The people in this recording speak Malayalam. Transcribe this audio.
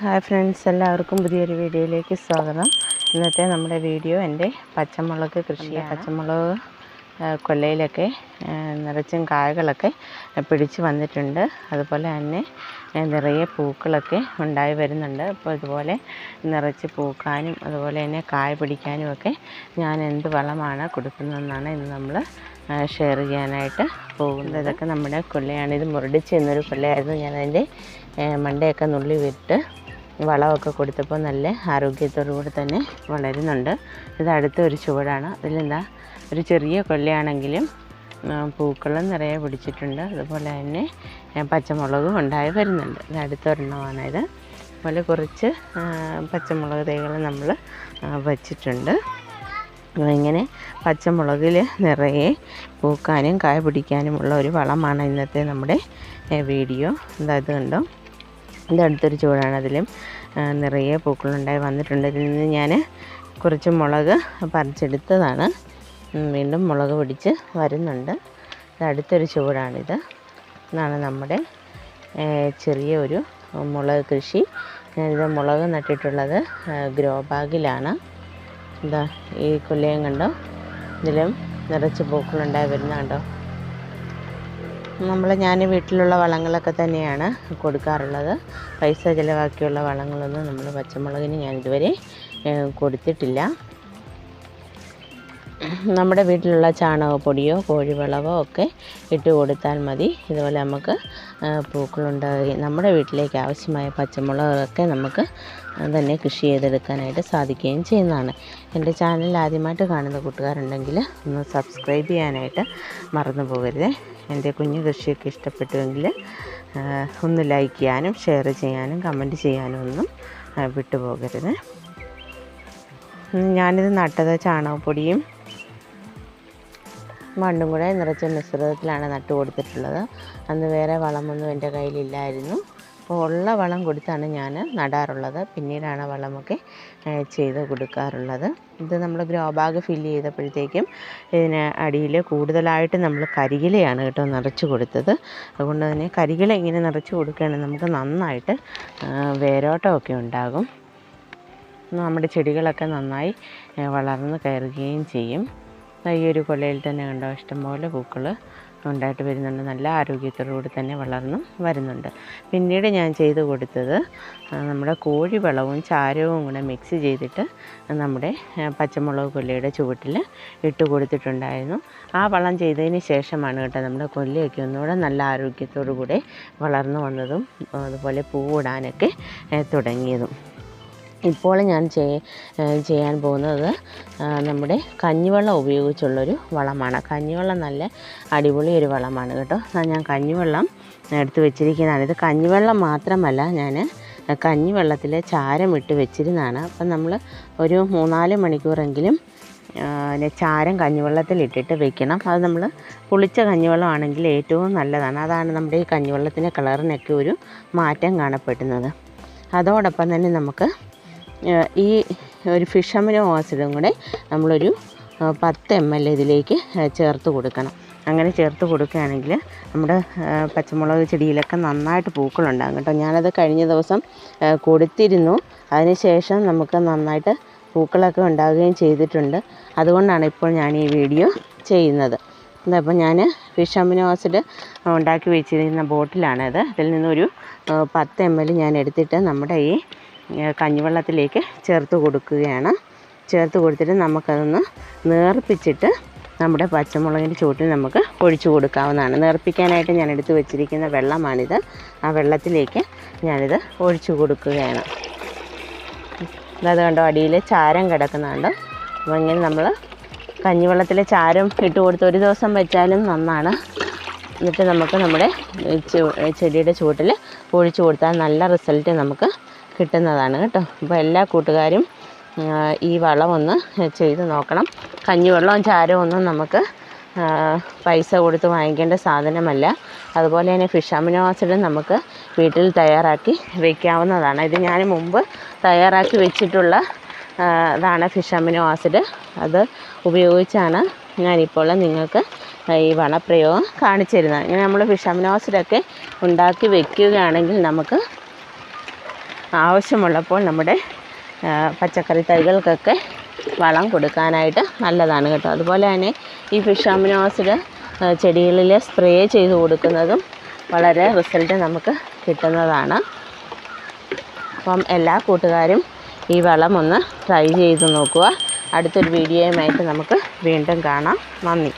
ഹായ് ഫ്രണ്ട്സ് എല്ലാവർക്കും പുതിയൊരു വീഡിയോയിലേക്ക് സ്വാഗതം. ഇന്നത്തെ നമ്മുടെ വീഡിയോ എന്റെ പച്ചമുളക് കൃഷി പച്ചമുളക് കൊല്ലയിലൊക്കെ നിറച്ചും കായകളൊക്കെ പിടിച്ച് വന്നിട്ടുണ്ട്. അതുപോലെ തന്നെ നിറയെ പൂക്കളൊക്കെ ഉണ്ടായി വരുന്നുണ്ട്. അപ്പോൾ ഇതുപോലെ നിറച്ച് പൂക്കാനും അതുപോലെ തന്നെ കായ പിടിക്കാനും ഒക്കെ ഞാൻ എന്ത് വളമാണ് കൊടുക്കുന്നതെന്നാണ് ഇന്ന് നമ്മൾ ഷെയർ ചെയ്യാനായിട്ട് പോകുന്നത്. ഇതൊക്കെ നമ്മുടെ കൊല്ലയാണ്. ഇത് മുരടിച്ച് എന്നൊരു കൊല്ലയായിരുന്നു. ഞാൻ അതിന്റെ മണ്ടയൊക്കെ നുള്ളി വിട്ട് വളമൊക്കെ കൊടുത്തപ്പോൾ നല്ല ആരോഗ്യത്തോടു കൂടി തന്നെ വളരുന്നുണ്ട്. ഇത് അടുത്ത ഒരു ചുവടാണ്. അതിലെന്താ ഒരു ചെറിയ കൊല്ലയാണെങ്കിലും പൂക്കളും നിറയെ പിടിച്ചിട്ടുണ്ട്. അതുപോലെ തന്നെ പച്ചമുളകും ഉണ്ടായി വരുന്നുണ്ട്. ഇത് അടുത്തൊരെണ്ണമാണ് ഇത്. അതുപോലെ കുറച്ച് പച്ചമുളക് തൈകൾ നമ്മൾ വച്ചിട്ടുണ്ട്. ഇങ്ങനെ പച്ചമുളകിൽ നിറയെ പൂക്കാനും കായ പിടിക്കാനുമുള്ള ഒരു വളമാണ് ഇന്നത്തെ നമ്മുടെ വീഡിയോ. എന്താ ഇത് കണ്ടോ? ഇത് അടുത്തൊരു ചൂടാണ് അതിലും. നിറയെ പൂക്കളുണ്ടായി വന്നിട്ടുണ്ട്. ഇതിൽ നിന്ന് ഞാൻ കുറച്ച് മുളക് പറിച്ചെടുത്തതാണ്. വീണ്ടും മുളക് പിടിച്ച് വരുന്നുണ്ട്. ഇത് അടുത്തൊരു ചൂടാണിത്. ഇതാണ് നമ്മുടെ ചെറിയ ഒരു മുളക് കൃഷി. ഞാനിത് മുളക് നട്ടിട്ടുള്ളത് ഗ്രോ ബാഗിലാണ്. എന്താ ഈ കൊല്ലയും കണ്ടോ? ഇതിലും നിറച്ച് പൂക്കളുണ്ടായി വരുന്ന കണ്ടോ? നമ്മൾ ഞാൻ വീട്ടിലുള്ള വളങ്ങളൊക്കെ തന്നെയാണ് കൊടുക്കാറുള്ളത്. പൈസ ചിലവാക്കിയുള്ള വളങ്ങളൊന്നും നമ്മൾ പച്ചമുളകിന് ഞാൻ ഇതുവരെ കൊടുത്തിട്ടില്ല. നമ്മുടെ വീട്ടിലുള്ള ചാണകപ്പൊടിയോ കോഴിവളവോ ഒക്കെ ഇട്ട് കൊടുത്താൽ മതി. ഇതുപോലെ നമുക്ക് പൂക്കളുണ്ടായി നമ്മുടെ വീട്ടിലേക്ക് ആവശ്യമായ പച്ചമുളകൊക്കെ നമുക്ക് തന്നെ കൃഷി ചെയ്തെടുക്കാനായിട്ട് സാധിക്കുകയും ചെയ്യുന്നതാണ്. എന്റെ ചാനൽ ആദ്യമായിട്ട് കാണുന്ന കൂട്ടുകാരുണ്ടെങ്കിൽ ഒന്ന് സബ്സ്ക്രൈബ് ചെയ്യാനായിട്ട് മറന്നു പോകരുത്. എന്റെ കുഞ്ഞു കൃഷിയൊക്കെ ഇഷ്ടപ്പെട്ടുവെങ്കിൽ ഒന്ന് ലൈക്ക് ചെയ്യാനും ഷെയർ ചെയ്യാനും കമന്റ് ചെയ്യാനും ഒന്നും വിട്ടുപോകരുത്. ഞാനിത് നട്ടത് ചാണകപ്പൊടിയും മണ്ണും കൂടെ നിറച്ച മിശ്രിതത്തിലാണ് നട്ടു കൊടുത്തിട്ടുള്ളത്. അന്ന് വേറെ വളമൊന്നും എന്റെ കയ്യിലില്ലായിരുന്നു. അപ്പോൾ ഉള്ള വളം കൊടുത്താണ് ഞാൻ നടാറുള്ളത്. പിന്നീടാണ് വളമൊക്കെ ചെയ്ത് കൊടുക്കാറുള്ളത്. ഇത് നമ്മൾ ഗ്രോ ബാഗ് ഫില്ല് ചെയ്തപ്പോഴത്തേക്കും ഇതിന് അടിയിൽ കൂടുതലായിട്ട് നമ്മൾ കരികിലയാണ് കേട്ടോ നിറച്ച് കൊടുത്തത്. അതുകൊണ്ട് തന്നെ കരികില ഇങ്ങനെ നിറച്ച് കൊടുക്കുകയാണെങ്കിൽ നമുക്ക് നന്നായിട്ട് വേരോട്ടമൊക്കെ ഉണ്ടാകും. നമ്മുടെ ചെടികളൊക്കെ നന്നായി വളർന്ന് കയറുകയും ചെയ്യും. ഈ ഒരു കൊലയിൽ തന്നെ കണ്ടോ ഇഷ്ടംപോലെ പൂക്കൾ ഉണ്ടായിട്ട് വരുന്നുണ്ട്. നല്ല ആരോഗ്യത്തോടുകൂടി തന്നെ വളർന്നും വരുന്നുണ്ട്. പിന്നീട് ഞാൻ ചെയ്ത് കൊടുത്തത് നമ്മുടെ കോഴി വളവും ചാരവും കൂടെ മിക്സ് ചെയ്തിട്ട് നമ്മുടെ പച്ചമുളക് കൊല്ലയുടെ ചുവട്ടിൽ ഇട്ട് കൊടുത്തിട്ടുണ്ടായിരുന്നു. ആ വളം ചെയ്തതിന് ശേഷമാണ് കേട്ടോ നമ്മുടെ കൊല്ലയൊക്കെ ഒന്നുകൂടെ നല്ല ആരോഗ്യത്തോടു കൂടെ വളർന്നു വന്നതും അതുപോലെ പൂവിടാനൊക്കെ തുടങ്ങിയതും. ഇപ്പോൾ ഞാൻ ചെയ് ചെയ്യാൻ പോകുന്നത് നമ്മുടെ കഞ്ഞിവെള്ളം ഉപയോഗിച്ചുള്ളൊരു വളമാണ്. കഞ്ഞിവെള്ളം നല്ല അടിപൊളി ഒരു വളമാണ് കേട്ടോ. ഞാൻ കഞ്ഞിവെള്ളം എടുത്ത് വെച്ചിരിക്കുന്നതാണ്. ഇത് കഞ്ഞിവെള്ളം മാത്രമല്ല ഞാൻ കഞ്ഞിവെള്ളത്തിൽ ചാരം ഇട്ട് വെച്ചിരുന്നതാണ്. അപ്പം നമ്മൾ ഒരു മൂന്നാൽ മണിക്കൂറെങ്കിലും പിന്നെ ചാരം കഞ്ഞിവെള്ളത്തിൽ ഇട്ടിട്ട് വെക്കണം. അത് നമ്മൾ പുളിച്ച കഞ്ഞിവെള്ളമാണെങ്കിൽ ഏറ്റവും നല്ലതാണ്. അതാണ് നമ്മുടെ ഈ കഞ്ഞിവെള്ളത്തിന്റെ കളറിനൊക്കെ ഒരു മാറ്റം കാണപ്പെടുന്നത്. അതോടൊപ്പം തന്നെ നമുക്ക് ഈ ഒരു ഫിഷ് അമിനോ ആസിഡും കൂടെ നമ്മളൊരു പത്ത് എം എൽ ഇതിലേക്ക് ചേർത്ത് കൊടുക്കണം. അങ്ങനെ ചേർത്ത് കൊടുക്കുകയാണെങ്കിൽ നമ്മുടെ പച്ചമുളക് ചെടിയിലൊക്കെ നന്നായിട്ട് പൂക്കളുണ്ടാകും കേട്ടോ. ഞാനത് കഴിഞ്ഞ ദിവസം കൊടുത്തിരുന്നു. അതിനുശേഷം നമുക്ക് നന്നായിട്ട് പൂക്കളൊക്കെ ഉണ്ടാകുകയും ചെയ്തിട്ടുണ്ട്. അതുകൊണ്ടാണ് ഇപ്പോൾ ഞാൻ ഈ വീഡിയോ ചെയ്യുന്നത്. അപ്പോൾ ഞാൻ ഫിഷ് അമിനോ ആസിഡ് ഉണ്ടാക്കി വെച്ചിരിക്കുന്ന ബോട്ടിലാണത്. അതിൽ നിന്നൊരു പത്ത് എം എൽ ഞാൻ എടുത്തിട്ട് നമ്മുടെ ഈ കഞ്ഞിവെള്ളത്തിലേക്ക് ചേർത്ത് കൊടുക്കുകയാണ്. ചേർത്ത് കൊടുത്തിട്ട് നമുക്കതൊന്ന് നേർപ്പിച്ചിട്ട് നമ്മുടെ പച്ചമുളകിന്റെ ചുവട്ടിൽ നമുക്ക് ഒഴിച്ചു കൊടുക്കാവുന്നതാണ്. നേർപ്പിക്കാനായിട്ട് ഞാൻ എടുത്തു വെച്ചിരിക്കുന്ന വെള്ളമാണിത്. ആ വെള്ളത്തിലേക്ക് ഞാനിത് ഒഴിച്ചു കൊടുക്കുകയാണ്. അത് കണ്ടോ അടിയിൽ ചാരം കിടക്കുന്നുണ്ട്. അപ്പോൾ ഇങ്ങനെ നമ്മൾ കഞ്ഞിവെള്ളത്തിലെ ചാരം ഇട്ട് കൊടുത്ത് ഒരു ദിവസം വെച്ചാലും നന്നാണ്. എന്നിട്ട് നമുക്ക് നമ്മുടെ ചെടിയുടെ ചുവട്ടിൽ ഒഴിച്ചു കൊടുത്താൽ നല്ല റിസൾട്ട് നമുക്ക് കിട്ടുന്നതാണ് കേട്ടോ. അപ്പോൾ എല്ലാ കൂട്ടുകാരും ഈ വളമൊന്ന് ചെയ്ത് നോക്കണം. കഞ്ഞിവെള്ളവും ചാരവും ഒന്നും നമുക്ക് പൈസ കൊടുത്ത് വാങ്ങിക്കേണ്ട സാധനമല്ല. അതുപോലെ തന്നെ ഫിഷ് അമിനോ ആസിഡ് നമുക്ക് വീട്ടിൽ തയ്യാറാക്കി വയ്ക്കാവുന്നതാണ് ഇത് ഞാൻ മുമ്പ് തയ്യാറാക്കി വെച്ചിട്ടുള്ള ഇതാണ് ഫിഷ് അമിനോ ആസിഡ്. അത് ഉപയോഗിച്ചാണ് ഞാനിപ്പോൾ നിങ്ങൾക്ക് ഈ വളപ്രയോഗം കാണിച്ചു തരുന്നത്. ഇങ്ങനെ നമ്മൾ ഫിഷ് അമിനോ ആസിഡൊക്കെ ഉണ്ടാക്കി വെക്കുകയാണെങ്കിൽ നമുക്ക് ആവശ്യമുള്ളപ്പോൾ നമ്മുടെ പച്ചക്കറി തൈകൾക്കൊക്കെ വളം കൊടുക്കാനായിട്ട് നല്ലതാണ് കേട്ടോ. അതുപോലെ തന്നെ ഈ ഫിഷ് അമിനോ ചെടികളിൽ സ്പ്രേ ചെയ്ത് കൊടുക്കുന്നതും വളരെ റിസൾട്ട് നമുക്ക് കിട്ടുന്നതാണ്. അപ്പം എല്ലാ കൂട്ടുകാരും ഈ വളം ഒന്ന് ട്രൈ ചെയ്ത് നോക്കുക. അടുത്തൊരു വീഡിയോയുമായിട്ട് നമുക്ക് വീണ്ടും കാണാം. നന്ദി.